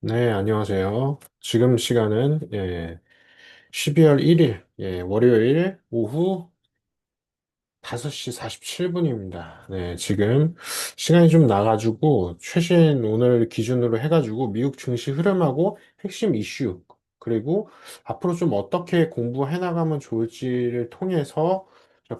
네, 안녕하세요. 지금 시간은 예, 12월 1일 예, 월요일 오후 5시 47분입니다. 네, 지금 시간이 좀 나가지고 최신 오늘 기준으로 해가지고 미국 증시 흐름하고 핵심 이슈 그리고 앞으로 좀 어떻게 공부해 나가면 좋을지를 통해서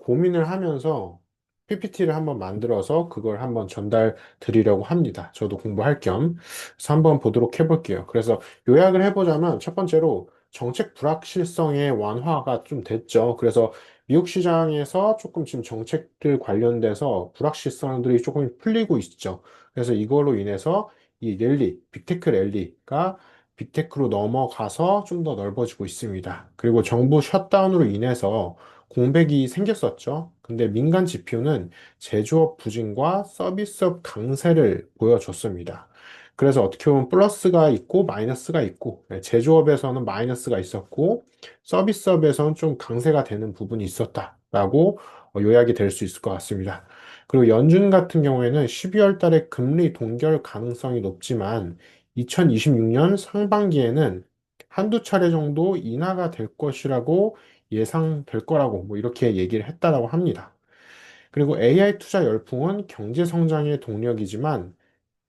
고민을 하면서 PPT를 한번 만들어서 그걸 한번 전달 드리려고 합니다. 저도 공부할 겸. 그래서 한번 보도록 해볼게요. 그래서 요약을 해보자면 첫 번째로 정책 불확실성의 완화가 좀 됐죠. 그래서 미국 시장에서 조금 지금 정책들 관련돼서 불확실성들이 조금 풀리고 있죠. 그래서 이걸로 인해서 이 랠리, 빅테크 랠리가 빅테크로 넘어가서 좀 더 넓어지고 있습니다. 그리고 정부 셧다운으로 인해서 공백이 생겼었죠. 근데 민간 지표는 제조업 부진과 서비스업 강세를 보여줬습니다. 그래서 어떻게 보면 플러스가 있고 마이너스가 있고 네, 제조업에서는 마이너스가 있었고 서비스업에서는 좀 강세가 되는 부분이 있었다라고 어, 요약이 될 수 있을 것 같습니다. 그리고 연준 같은 경우에는 12월 달에 금리 동결 가능성이 높지만 2026년 상반기에는 한두 차례 정도 인하가 될 것이라고 예상될 거라고 뭐 이렇게 얘기를 했다라고 합니다. 그리고 AI 투자 열풍은 경제 성장의 동력이지만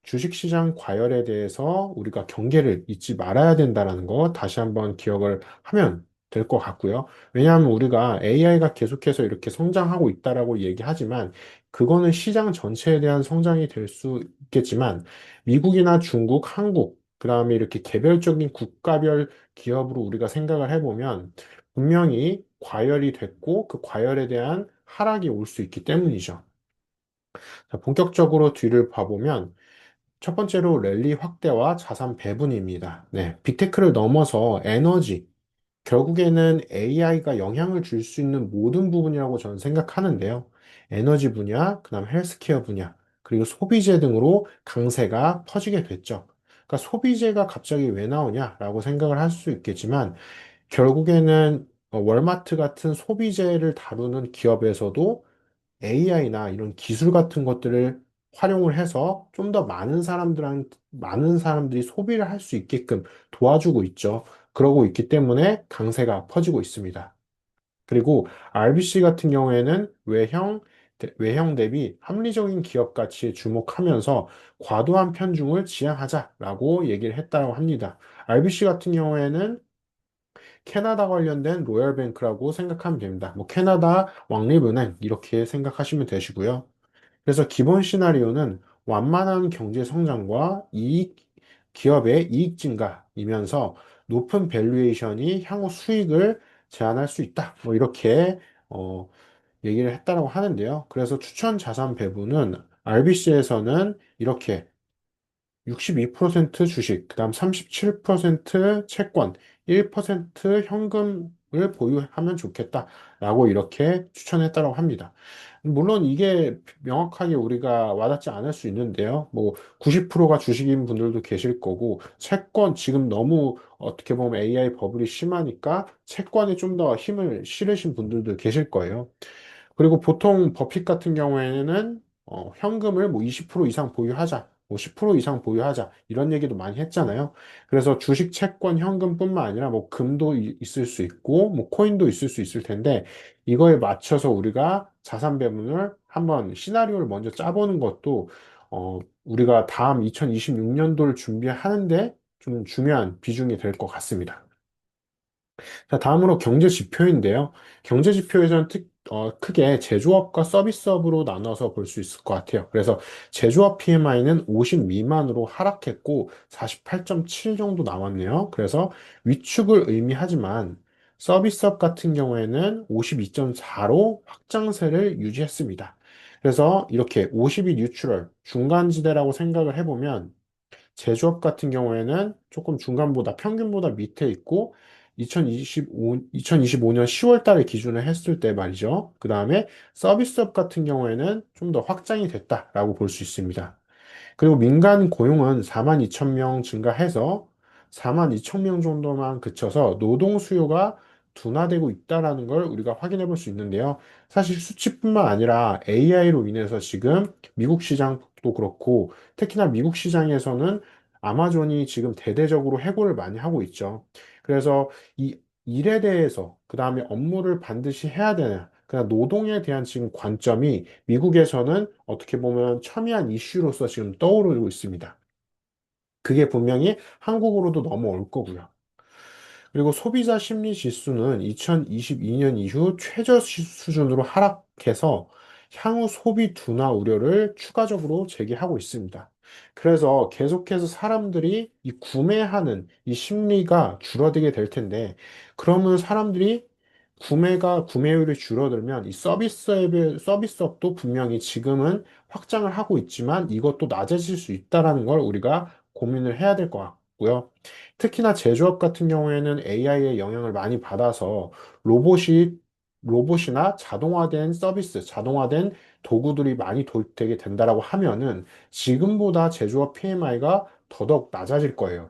주식시장 과열에 대해서 우리가 경계를 잊지 말아야 된다는 거 다시 한번 기억을 하면 될 것 같고요. 왜냐하면 우리가 AI가 계속해서 이렇게 성장하고 있다라고 얘기하지만 그거는 시장 전체에 대한 성장이 될 수 있겠지만 미국이나 중국, 한국, 그 다음에 이렇게 개별적인 국가별 기업으로 우리가 생각을 해보면 분명히 과열이 됐고 그 과열에 대한 하락이 올 수 있기 때문이죠. 자, 본격적으로 뒤를 봐보면 첫 번째로 랠리 확대와 자산 배분입니다. 네, 빅테크를 넘어서 에너지, 결국에는 AI가 영향을 줄 수 있는 모든 부분이라고 저는 생각하는데요. 에너지 분야, 그다음 헬스케어 분야, 그리고 소비재 등으로 강세가 퍼지게 됐죠. 그러니까 소비재가 갑자기 왜 나오냐라고 생각을 할 수 있겠지만 결국에는 어, 월마트 같은 소비재를 다루는 기업에서도 AI나 이런 기술 같은 것들을 활용을 해서 좀 더 많은 사람들한, 많은 사람들이 소비를 할 수 있게끔 도와주고 있죠. 그러고 있기 때문에 강세가 퍼지고 있습니다. 그리고 RBC 같은 경우에는 외형, 대- 외형 대비 합리적인 기업 가치에 주목하면서 과도한 편중을 지양하자라고 얘기를 했다고 합니다. RBC 같은 경우에는 캐나다 관련된 로열뱅크라고 생각하면 됩니다. 뭐 캐나다 왕립은행 이렇게 생각하시면 되시고요. 그래서 기본 시나리오는 완만한 경제 성장과 이익, 기업의 이익 증가이면서 높은 밸류에이션이 향후 수익을 제한할 수 있다. 뭐 이렇게 어, 얘기를 했다라고 하는데요. 그래서 추천 자산 배분은 RBC에서는 이렇게 62% 주식, 그다음 37% 채권, 1% 현금을 보유하면 좋겠다라고 이렇게 추천했다고 합니다. 물론 이게 명확하게 우리가 와닿지 않을 수 있는데요. 뭐 90%가 주식인 분들도 계실 거고 채권 지금 너무 어떻게 보면 AI 버블이 심하니까 채권에 좀 더 힘을 실으신 분들도 계실 거예요. 그리고 보통 버핏 같은 경우에는 어, 현금을 뭐 20% 이상 보유하자, 뭐 10% 이상 보유하자 이런 얘기도 많이 했잖아요. 그래서 주식, 채권, 현금뿐만 아니라 뭐 금도 이- 있을 수 있고 뭐 코인도 있을 수 있을 텐데 이거에 맞춰서 우리가 자산 배분을 한번 시나리오를 먼저 짜보는 것도 어, 우리가 다음 2026년도를 준비하는데 좀 중요한 비중이 될 것 같습니다. 자, 다음으로 경제 지표인데요. 경제 지표에서는 특, 어, 크게 제조업과 서비스업으로 나눠서 볼 수 있을 것 같아요. 그래서 제조업 PMI는 50 미만으로 하락했고 48.7 정도 나왔네요. 그래서 위축을 의미하지만 서비스업 같은 경우에는 52.4로 확장세를 유지했습니다. 그래서 이렇게 50이 뉴트럴, 중간지대라고 생각을 해보면 제조업 같은 경우에는 조금 중간보다 평균보다 밑에 있고 2025, 2025년 10월 달에 기준을 했을 때 말이죠. 그 다음에 서비스업 같은 경우에는 좀 더 확장이 됐다라고 볼 수 있습니다. 그리고 민간 고용은 4만 2천 명 증가해서 4만 2천 명 정도만 그쳐서 노동 수요가 둔화되고 있다라는 걸 우리가 확인해 볼 수 있는데요. 사실 수치뿐만 아니라 AI로 인해서 지금 미국 시장도 그렇고 특히나 미국 시장에서는 아마존이 지금 대대적으로 해고를 많이 하고 있죠. 그래서 이 일에 대해서, 그 다음에 업무를 반드시 해야 되냐, 그다음 노동에 대한 지금 관점이 미국에서는 어떻게 보면 첨예한 이슈로서 지금 떠오르고 있습니다. 그게 분명히 한국으로도 넘어올 거고요. 그리고 소비자 심리 지수는 2022년 이후 최저 시- 수준으로 하락해서 향후 소비 둔화 우려를 추가적으로 제기하고 있습니다. 그래서 계속해서 사람들이 이 구매하는 이 심리가 줄어들게 될 텐데, 그러면 사람들이 구매가, 구매율이 줄어들면 이 서비스업의, 서비스업도 분명히 지금은 확장을 하고 있지만 이것도 낮아질 수 있다라는 걸 우리가 고민을 해야 될 것 같고요. 특히나 제조업 같은 경우에는 AI의 영향을 많이 받아서 로봇이, 로봇이나 자동화된 서비스, 자동화된 도구들이 많이 도입되게 된다라고 하면은 지금보다 제조업 PMI가 더더욱 낮아질 거예요.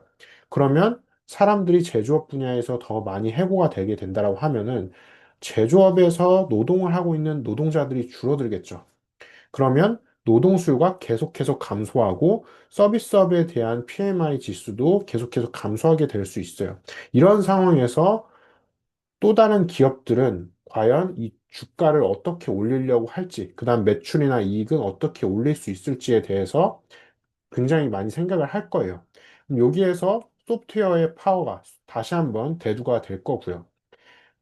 그러면 사람들이 제조업 분야에서 더 많이 해고가 되게 된다라고 하면은 제조업에서 노동을 하고 있는 노동자들이 줄어들겠죠. 그러면 노동 수요가 계속해서 감소하고 서비스업에 대한 PMI 지수도 계속해서 감소하게 될 수 있어요. 이런 상황에서 또 다른 기업들은 과연 이 주가를 어떻게 올리려고 할지, 그 다음 매출이나 이익은 어떻게 올릴 수 있을지에 대해서 굉장히 많이 생각을 할 거예요. 여기에서 소프트웨어의 파워가 다시 한번 대두가 될 거고요.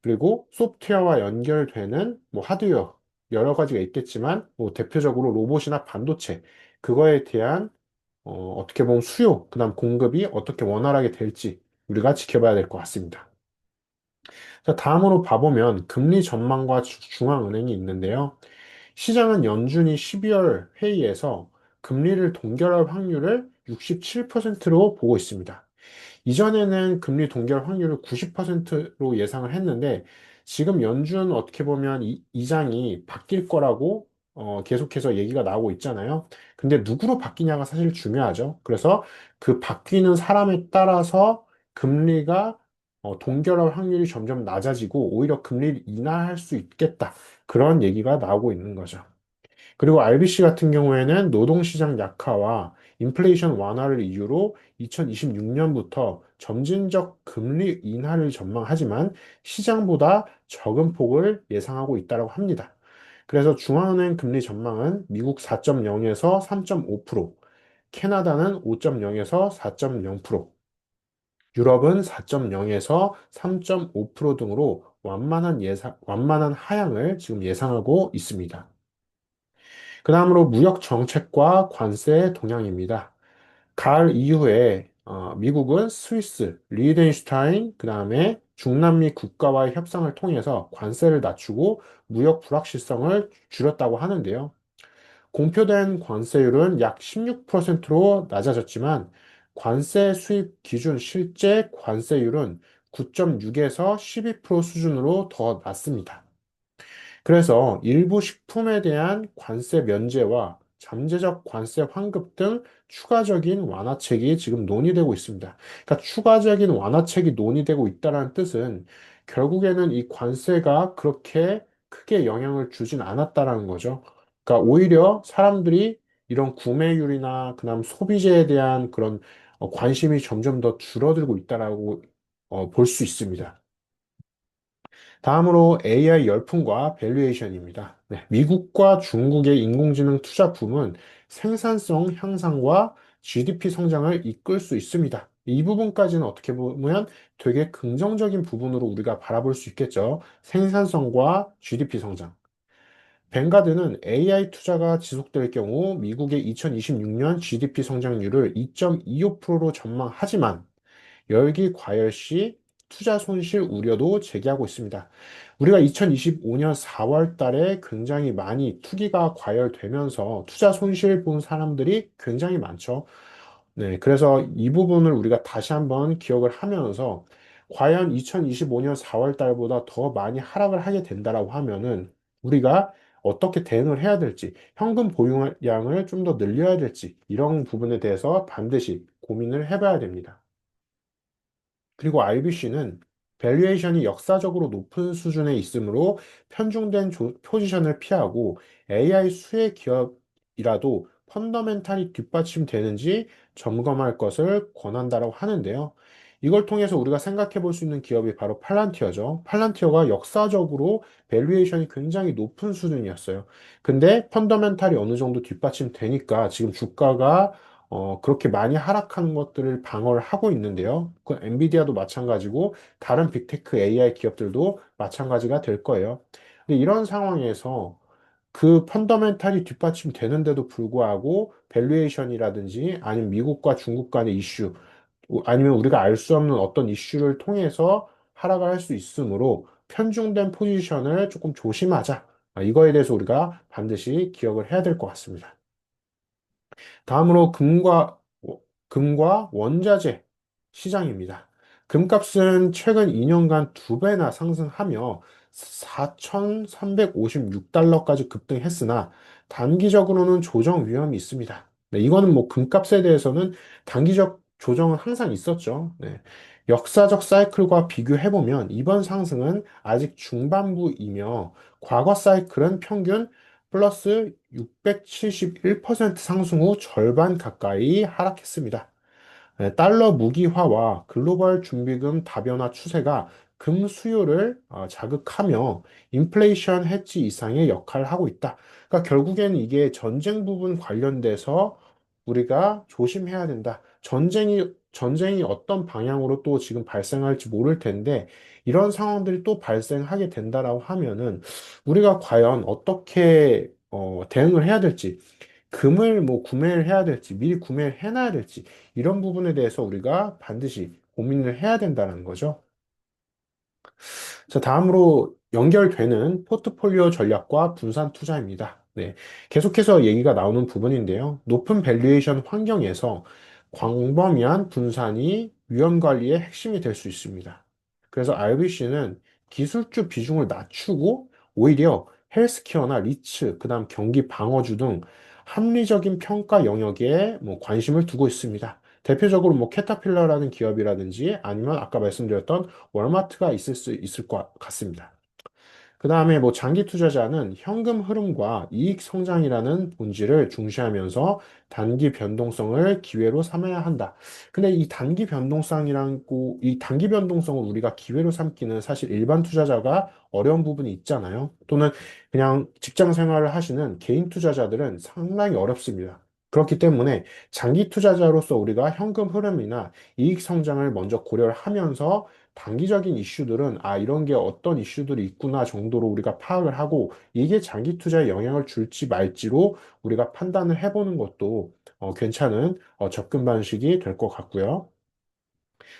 그리고 소프트웨어와 연결되는 뭐 하드웨어 여러 가지가 있겠지만 뭐 대표적으로 로봇이나 반도체 그거에 대한 어, 어떻게 보면 수요, 그 다음 공급이 어떻게 원활하게 될지 우리가 지켜봐야 될 것 같습니다. 자, 다음으로 봐보면 금리 전망과 주- 중앙은행이 있는데요. 시장은 연준이 12월 회의에서 금리를 동결할 확률을 67%로 보고 있습니다. 이전에는 금리 동결 확률을 90%로 예상을 했는데 지금 연준 어떻게 보면 이, 이장이 바뀔 거라고 어, 계속해서 얘기가 나오고 있잖아요. 근데 누구로 바뀌냐가 사실 중요하죠. 그래서 그 바뀌는 사람에 따라서 금리가 어, 동결할 확률이 점점 낮아지고 오히려 금리를 인하할 수 있겠다. 그런 얘기가 나오고 있는 거죠. 그리고 RBC 같은 경우에는 노동시장 약화와 인플레이션 완화를 이유로 2026년부터 점진적 금리 인하를 전망하지만 시장보다 적은 폭을 예상하고 있다고 합니다. 그래서 중앙은행 금리 전망은 미국 4.0에서 3.5%, 캐나다는 5.0에서 4.0%, 유럽은 4.0에서 3.5% 등으로 완만한 예상, 완만한 하향을 지금 예상하고 있습니다. 그 다음으로 무역 정책과 관세 동향입니다. 가을 이후에 어, 미국은 스위스, 리echtenstein, 그 다음에 중남미 국가와의 협상을 통해서 관세를 낮추고 무역 불확실성을 줄였다고 하는데요. 공표된 관세율은 약 16%로 낮아졌지만 관세 수입 기준 실제 관세율은 9.6에서 12% 수준으로 더 낮습니다. 그래서 일부 식품에 대한 관세 면제와 잠재적 관세 환급 등 추가적인 완화책이 지금 논의되고 있습니다. 그러니까 추가적인 완화책이 논의되고 있다는 뜻은 결국에는 이 관세가 그렇게 크게 영향을 주진 않았다라는 거죠. 그러니까 오히려 사람들이 이런 구매율이나 그다음 소비재에 대한 그런 어, 관심이 점점 더 줄어들고 있다라고 볼수 있습니다. 다음으로 AI 열풍과 밸류에이션입니다. 네, 미국과 중국의 인공지능 투자 붐은 생산성 향상과 GDP 성장을 이끌 수 있습니다. 이 부분까지는 어떻게 보면 되게 긍정적인 부분으로 우리가 바라볼 수 있겠죠. 생산성과 GDP 성장. 뱅가드는 AI 투자가 지속될 경우 미국의 2026년 GDP 성장률을 2.25%로 전망하지만 열기 과열 시 투자 손실 우려도 제기하고 있습니다. 우리가 2025년 4월 달에 굉장히 많이 투기가 과열되면서 투자 손실 본 사람들이 굉장히 많죠. 네, 그래서 이 부분을 우리가 다시 한번 기억을 하면서 과연 2025년 4월 달보다 더 많이 하락을 하게 된다라고 하면은 우리가 어떻게 대응을 해야 될지, 현금 보유량을 좀 더 늘려야 될지, 이런 부분에 대해서 반드시 고민을 해봐야 됩니다. 그리고 RBC는 밸류에이션이 역사적으로 높은 수준에 있으므로 편중된 조- 포지션을 피하고 AI 수혜 기업이라도 펀더멘탈이 뒷받침되는지 점검할 것을 권한다라고 하는데요. 이걸 통해서 우리가 생각해 볼 수 있는 기업이 바로 팔란티어죠. 팔란티어가 역사적으로 밸류에이션이 굉장히 높은 수준이었어요. 근데 펀더멘탈이 어느 정도 뒷받침 되니까 지금 주가가 어, 그렇게 많이 하락하는 것들을 방어를 하고 있는데요. 그 엔비디아도 마찬가지고 다른 빅테크 AI 기업들도 마찬가지가 될 거예요. 근데 이런 상황에서 그 펀더멘탈이 뒷받침되는데도 불구하고 밸류에이션이라든지 아니면 미국과 중국 간의 이슈 아니면 우리가 알 수 없는 어떤 이슈를 통해서 하락을 할 수 있으므로 편중된 포지션을 조금 조심하자. 아, 이거에 대해서 우리가 반드시 기억을 해야 될 것 같습니다. 다음으로 금과, 금과 원자재 시장입니다. 금값은 최근 2년간 두 배나 상승하며 4,356달러까지 급등했으나 단기적으로는 조정 위험이 있습니다. 네, 이거는 뭐 금값에 대해서는 단기적 조정은 항상 있었죠. 네. 역사적 사이클과 비교해보면 이번 상승은 아직 중반부이며 과거 사이클은 평균 플러스 671% 상승 후 절반 가까이 하락했습니다. 네, 달러 무기화와 글로벌 준비금 다변화 추세가 금 수요를 어, 자극하며 인플레이션 해지 이상의 역할을 하고 있다. 그러니까 결국에는 이게 전쟁 부분 관련돼서 우리가 조심해야 된다. 전쟁이 전쟁이 어떤 방향으로 또 지금 발생할지 모를 텐데 이런 상황들이 또 발생하게 된다라고 하면은 우리가 과연 어떻게 어, 대응을 해야 될지 금을 뭐 구매를 해야 될지 미리 구매를 해놔야 될지 이런 부분에 대해서 우리가 반드시 고민을 해야 된다는 거죠. 자, 다음으로 연결되는 포트폴리오 전략과 분산 투자입니다. 네, 계속해서 얘기가 나오는 부분인데요. 높은 밸류에이션 환경에서 광범위한 분산이 위험 관리의 핵심이 될 수 있습니다. 그래서 RBC는 기술주 비중을 낮추고 오히려 헬스케어나 리츠, 그다음 경기 방어주 등 합리적인 평가 영역에 뭐 관심을 두고 있습니다. 대표적으로 뭐 캐터필러라는 기업이라든지 아니면 아까 말씀드렸던 월마트가 있을 수 있을 것 같습니다. 그 다음에 뭐 장기 투자자는 현금 흐름과 이익 성장이라는 본질을 중시하면서 단기 변동성을 기회로 삼아야 한다. 근데 이 단기 변동성이라고, 이 단기 변동성을 우리가 기회로 삼기는 사실 일반 투자자가 어려운 부분이 있잖아요. 또는 그냥 직장 생활을 하시는 개인 투자자들은 상당히 어렵습니다. 그렇기 때문에 장기 투자자로서 우리가 현금 흐름이나 이익 성장을 먼저 고려를 하면서 단기적인 이슈들은 아, 이런 게 어떤 이슈들이 있구나 정도로 우리가 파악을 하고 이게 장기 투자에 영향을 줄지 말지로 우리가 판단을 해보는 것도 어, 괜찮은 어, 접근 방식이 될 것 같고요.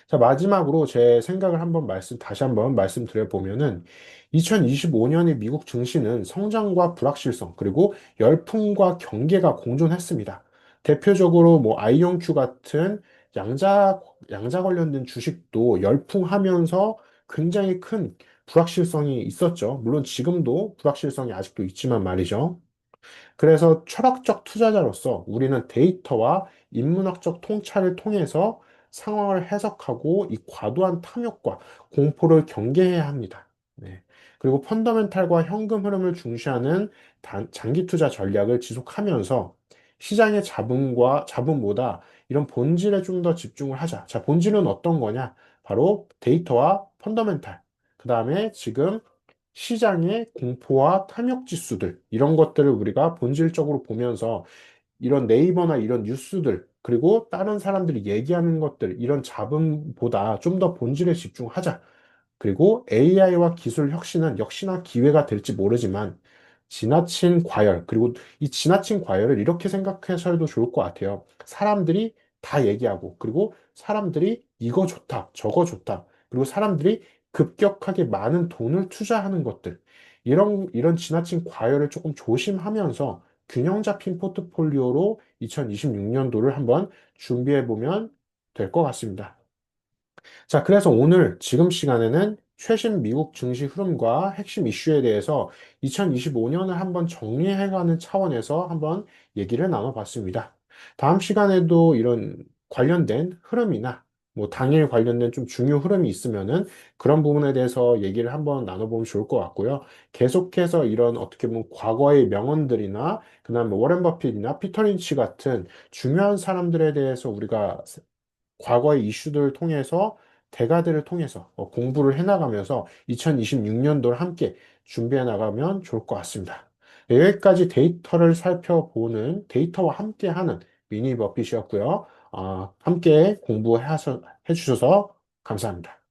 자, 마지막으로 제 생각을 한번 말씀, 다시 한번 말씀드려 보면은 2025년의 미국 증시는 성장과 불확실성, 그리고 열풍과 경계가 공존했습니다. 대표적으로 뭐 아이온큐 같은 양자, 양자 관련된 주식도 열풍하면서 굉장히 큰 불확실성이 있었죠. 물론 지금도 불확실성이 아직도 있지만 말이죠. 그래서 철학적 투자자로서 우리는 데이터와 인문학적 통찰을 통해서 상황을 해석하고 이 과도한 탐욕과 공포를 경계해야 합니다. 네. 그리고 펀더멘탈과 현금 흐름을 중시하는 단, 장기 투자 전략을 지속하면서 시장의 자본과 자본보다 이런 본질에 좀 더 집중을 하자. 자, 본질은 어떤 거냐? 바로 데이터와 펀더멘탈. 그 다음에 지금 시장의 공포와 탐욕 지수들, 이런 것들을 우리가 본질적으로 보면서 이런 네이버나 이런 뉴스들, 그리고 다른 사람들이 얘기하는 것들, 이런 잡음보다 좀 더 본질에 집중하자. 그리고 AI와 기술 혁신은 역시나 기회가 될지 모르지만 지나친 과열, 그리고 이 지나친 과열을 이렇게 생각해서도 좋을 것 같아요. 사람들이 다 얘기하고, 그리고 사람들이 이거 좋다, 저거 좋다, 그리고 사람들이 급격하게 많은 돈을 투자하는 것들, 이런, 이런 지나친 과열을 조금 조심하면서 균형 잡힌 포트폴리오로 2026년도를 한번 준비해 보면 될 것 같습니다. 자, 그래서 오늘 지금 시간에는 최신 미국 증시 흐름과 핵심 이슈에 대해서 2025년을 한번 정리해가는 차원에서 한번 얘기를 나눠봤습니다. 다음 시간에도 이런 관련된 흐름이나 뭐 당일 관련된 좀 중요 흐름이 있으면은 그런 부분에 대해서 얘기를 한번 나눠보면 좋을 것 같고요. 계속해서 이런 어떻게 보면 과거의 명언들이나 그다음에 워렌 버핏이나 피터 린치 같은 중요한 사람들에 대해서 우리가 과거의 이슈들을 통해서 대가들을 통해서 어, 공부를 해나가면서 2026년도를 함께 준비해 나가면 좋을 것 같습니다. 네, 여기까지 데이터를 살펴보는 데이터와 함께하는 미니 버핏이었고요. 어, 함께 공부해 주셔서 감사합니다.